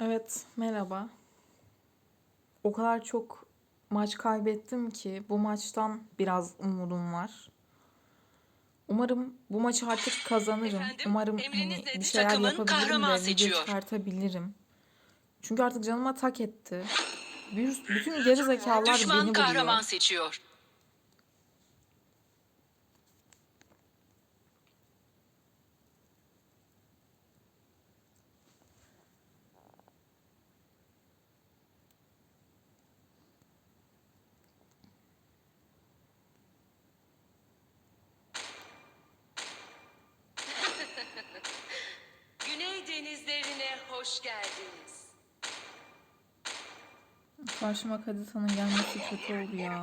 Evet, merhaba. O kadar çok maç kaybettim ki bu maçtan biraz umudum var. Umarım bu maçı artık kazanırım. Efendim, Umarım hani bir şeyler yapabilirim kahraman de video çıkartabilirim. Çünkü artık canıma tak etti. Bir- Bütün geri Düşman beni kahraman buluyor. seçiyor. Hoş geldiniz. Karşıma Kadita'nın gelmesi kötü oldu ya.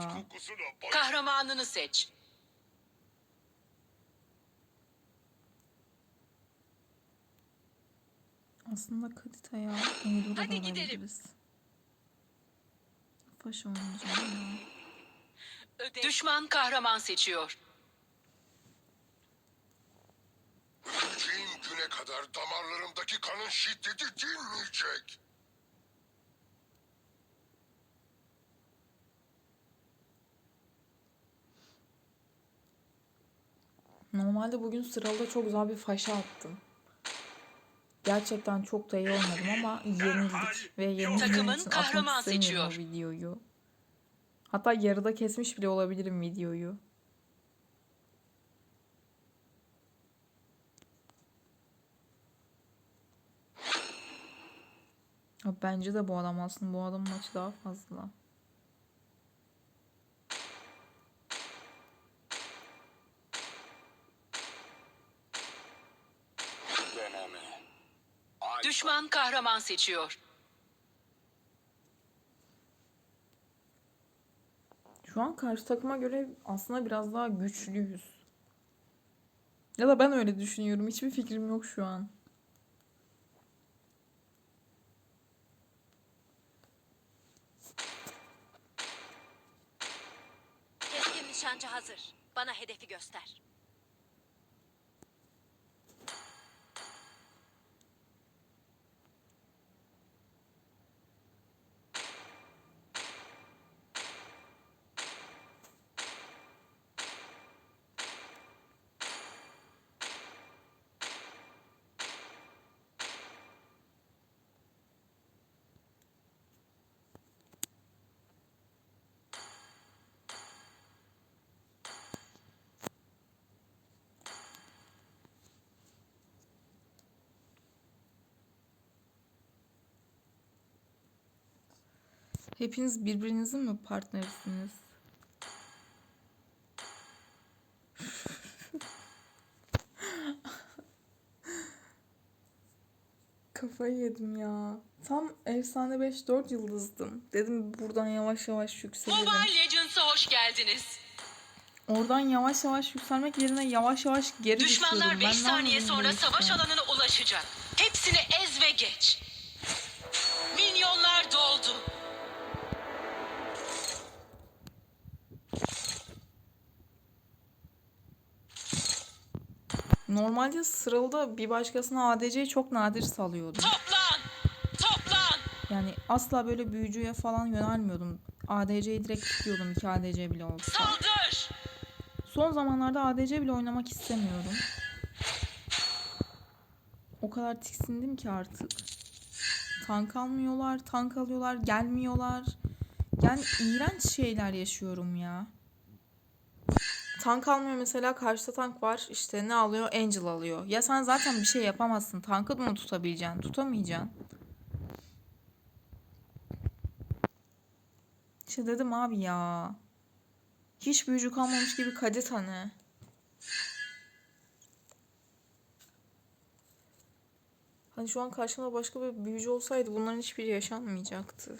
Kahramanını seç. Aslında Kadita ya. Eylül'e Hadi de gidelim. alabiliriz. Faş oynayacağım ya. Düşman kahraman seçiyor. Kadar damarlarımdaki kanın şiddeti dinmeyecek. Normalde bugün sıralı çok güzel bir faşa attım. Gerçekten çok da iyi oynadım ama yenildik ve yenildiğim Takımın için kahraman atmak istemiyorum seçiyor. videoyu. Hatta yarıda kesmiş bile olabilirim videoyu. Ya Bence de bu adam aslında bu adamın maçı daha fazla. Düşman kahraman seçiyor. Şu an karşı takıma göre aslında biraz daha güçlüyüz. Ya da ben öyle düşünüyorum. Hiçbir fikrim yok şu an. Bana hedefi göster. Hepiniz birbirinizin mi partnerisiniz? Kafayı yedim ya. Tam efsane 5-4 yıldızdım. Dedim buradan yavaş yavaş yükselirim. Mobile Legends'a hoş geldiniz. Oradan yavaş yavaş yükselmek yerine yavaş yavaş geri Düşmanlar düşüyordum. 5 Ben ne saniye sonra savaş alanına ulaşacak. Hepsini ez ve geç. Normalde sıralıda bir başkasına ADC'yi çok nadir salıyordum. Toplan! Toplan! Yani asla böyle büyücüye falan yönelmiyordum. ADC'yi direkt tutuyordum 2 ADC bile olsa. Saldır! Son zamanlarda ADC bile oynamak istemiyorum. O kadar tiksindim ki artık. Tank almıyorlar, tank alıyorlar, gelmiyorlar. Yani iğrenç şeyler yaşıyorum ya. Tank almıyor mesela karşıda tank var işte ne alıyor Angel alıyor. Ya sen zaten bir şey yapamazsın tankı mı tutabileceksin tutamayacaksın. İşte dedim abi ya. Hiç büyücü kalmamış gibi kadet hani. Hani şu an karşımda başka bir büyücü olsaydı bunların hiçbiri yaşanmayacaktı.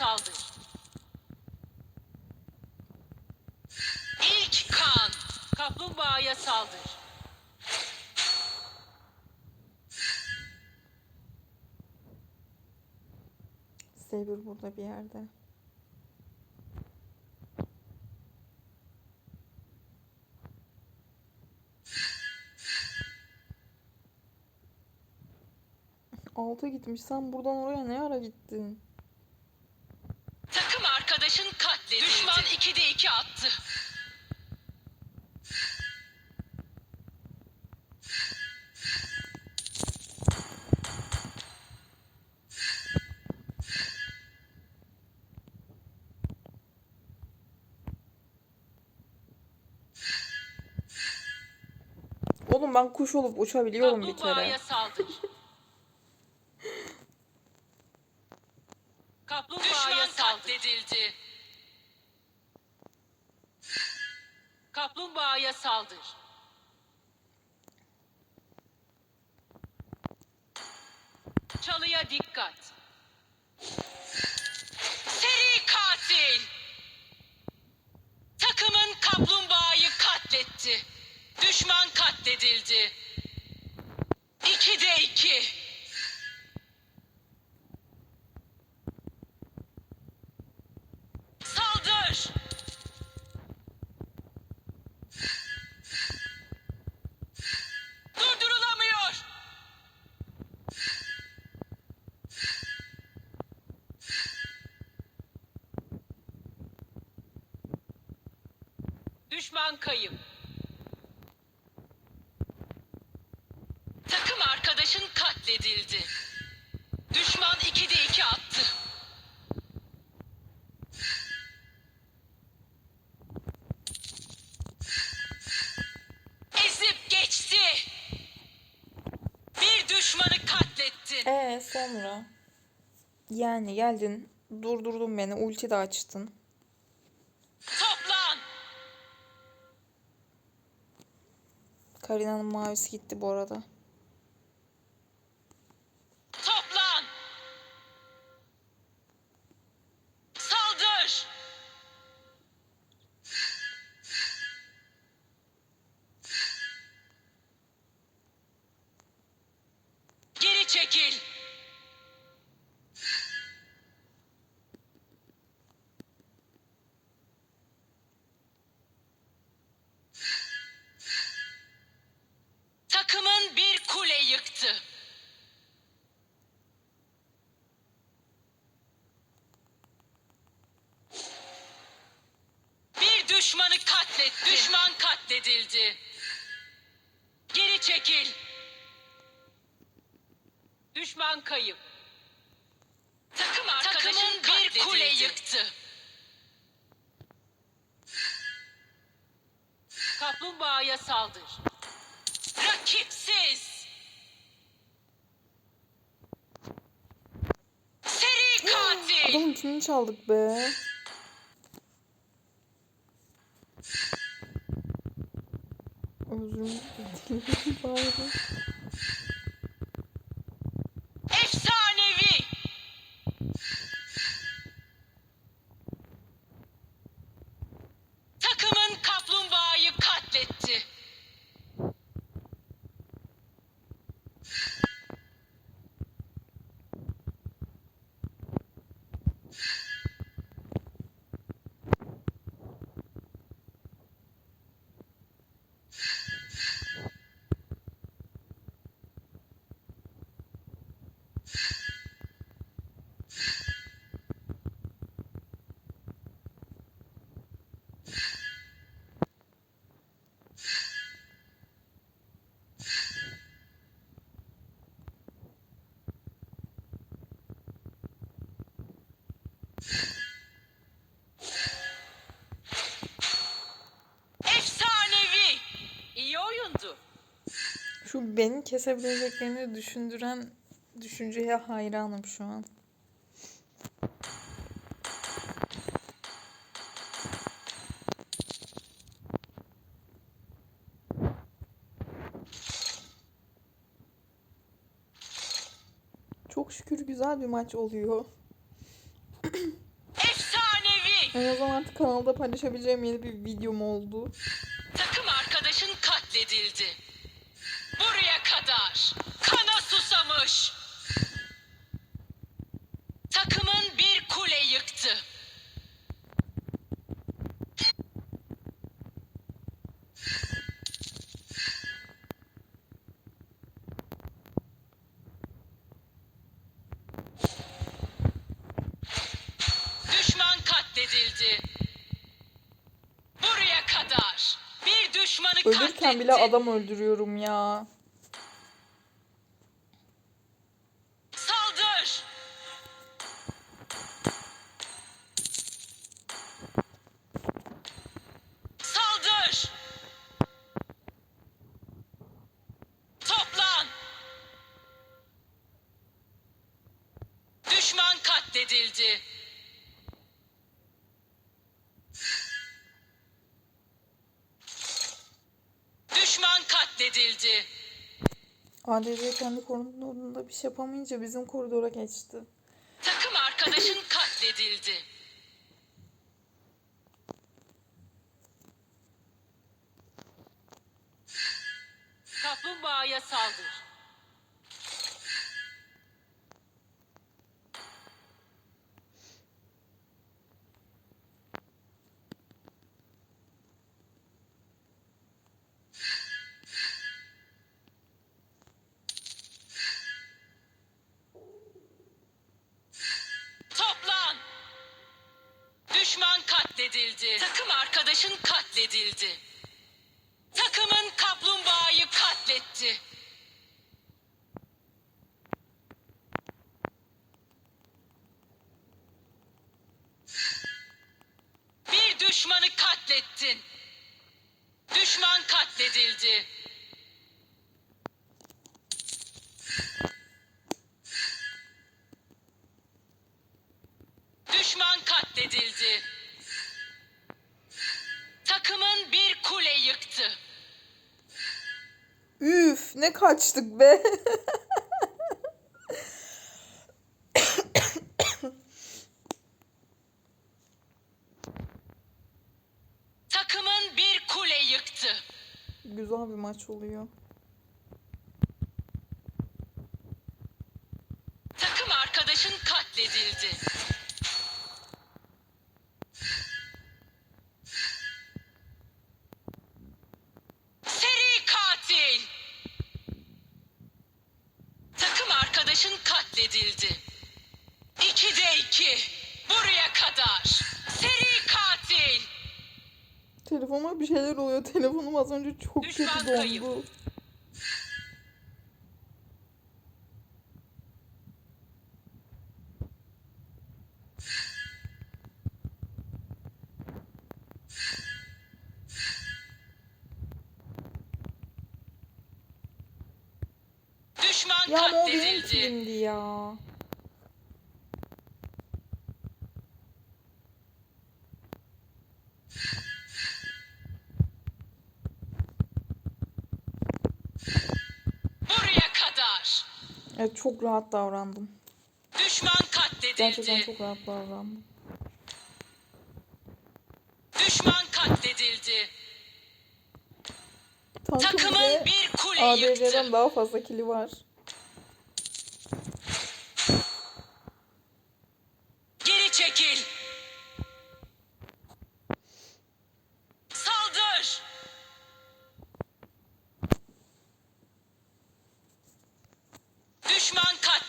saldır. İlk kan. Kaplumbağaya saldır. Saber burada bir yerde. Alta gitmiş. Sen buradan oraya ne ara gittin? 2'de 2 attı. Oğlum ben kuş olup uçabiliyorum bir kere. Saldır. Kaplumbağaya katledildi. Kaplumbağaya saldır. Çalıya dikkat. Seri katil. Takımın kaplumbağayı katletti. Düşman katledildi. Arkadaşın katledildi. Düşman 2'de 2 attı. Ezip geçti. Bir düşmanı katlettin. Ee sonra? Yani geldin, durdurdun beni, ulti de açtın. Toplan. Karina'nın mavisi gitti bu arada. Çekil. Takımın bir kule yıktı. Bir düşmanı katlet. Düşman katledildi. Geri çekil. Düşman kayıp. Takım arkadaşın bir kule yıktı. Kaplumbağaya saldır. Rakipsiz. Seri katil. Adamın kilini çaldık be. Özür dilerim Beni kesebileceklerini düşündüren düşünceye hayranım şu an. Çok şükür güzel bir maç oluyor. Efsanevi. En azından artık kanalda paylaşabileceğim yeni bir videom oldu. Takım arkadaşın katledildi. Katledildi. Buraya kadar. Bir düşmanı Ölürken bile adam öldürüyorum ya. Katledildi. ADC kendi koridorunda bir şey yapamayınca bizim koridora geçti. Takım arkadaşın katledildi. Kaplumbağaya saldır. Katledildi. Takım arkadaşın katledildi. Takımın kaplumbağayı katletti. Üf ne kaçtık be. Takımın bir kule yıktı. Güzel bir maç oluyor. Katledildi. İkide iki. Buraya kadar. Seri katil. Telefonuma bir şeyler oluyor. Telefonum az önce çok Düşman kötü dondu. kayıp. Düşman Ya ama o benim kilimdi ya. Buraya kadar. Evet çok rahat davrandım. Düşman Gerçekten katledildi. çok rahat davrandım. Düşman katledildi. Tankım Takımın bir kule ADC'den yıktı. daha fazla kili var.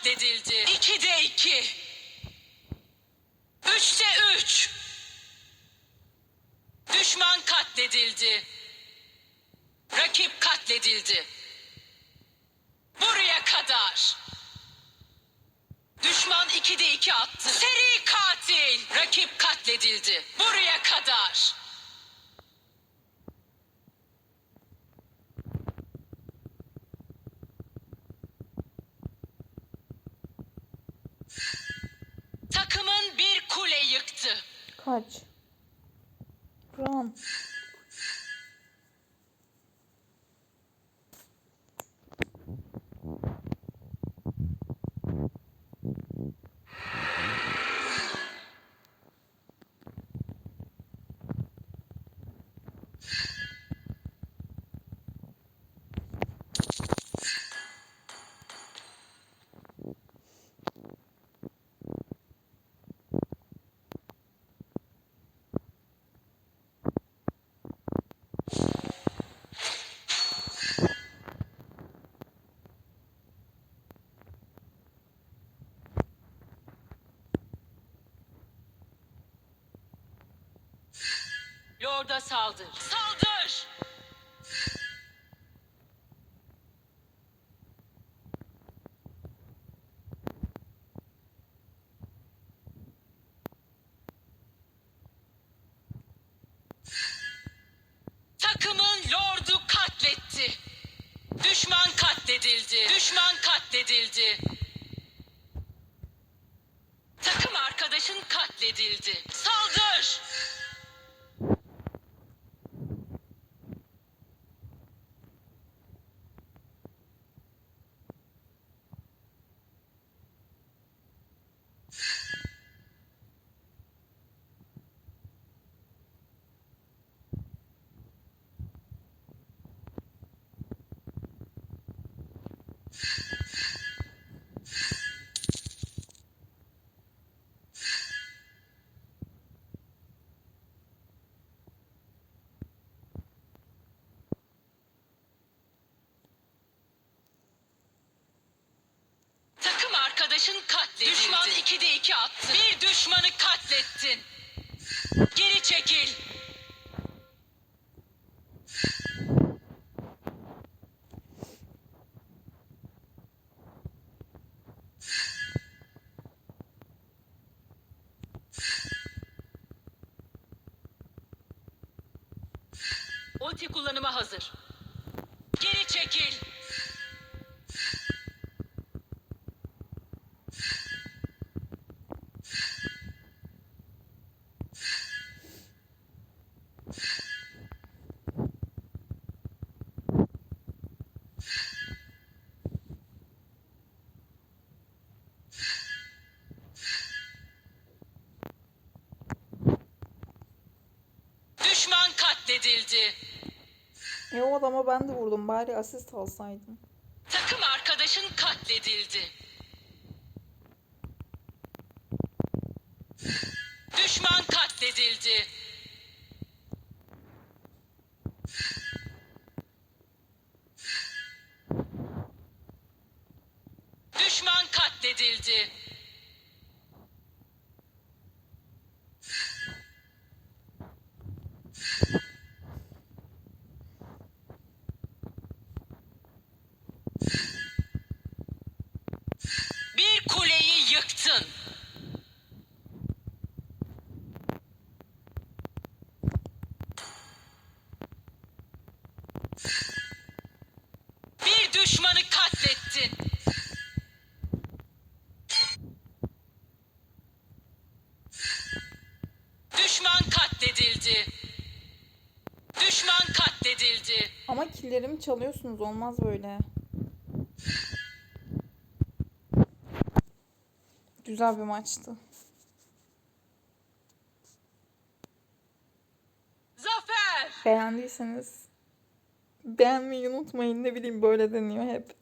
Katledildi. İkide iki. Üçte üç. Düşman katledildi. Rakip katledildi. Buraya kadar. Düşman 2'de 2 attı. Seri katil. Rakip katledildi. Buraya kadar. Takımın bir kule yıktı. Kaç. Run. Saldır. Saldır! Takımın Lord'u katletti. Düşman katledildi. Düşman katledildi. Takım arkadaşın katledildi. Saldır! Takım arkadaşın katledildi. Düşman 2'de 2 attı. Bir düşmanı katlettin. Geri çekil. Katledildi. E o adama ben de vurdum. Bari asist alsaydım. Takım arkadaşın katledildi. Düşman katledildi. Düşman katledildi. Bir kuleyi yıktın. Bir düşmanı katlettin. Düşman katledildi. Düşman katledildi. Ama killerimi çalıyorsunuz. Olmaz böyle. Güzel bir maçtı. Zafer! Beğendiyseniz beğenmeyi unutmayın. Ne bileyim böyle deniyor hep.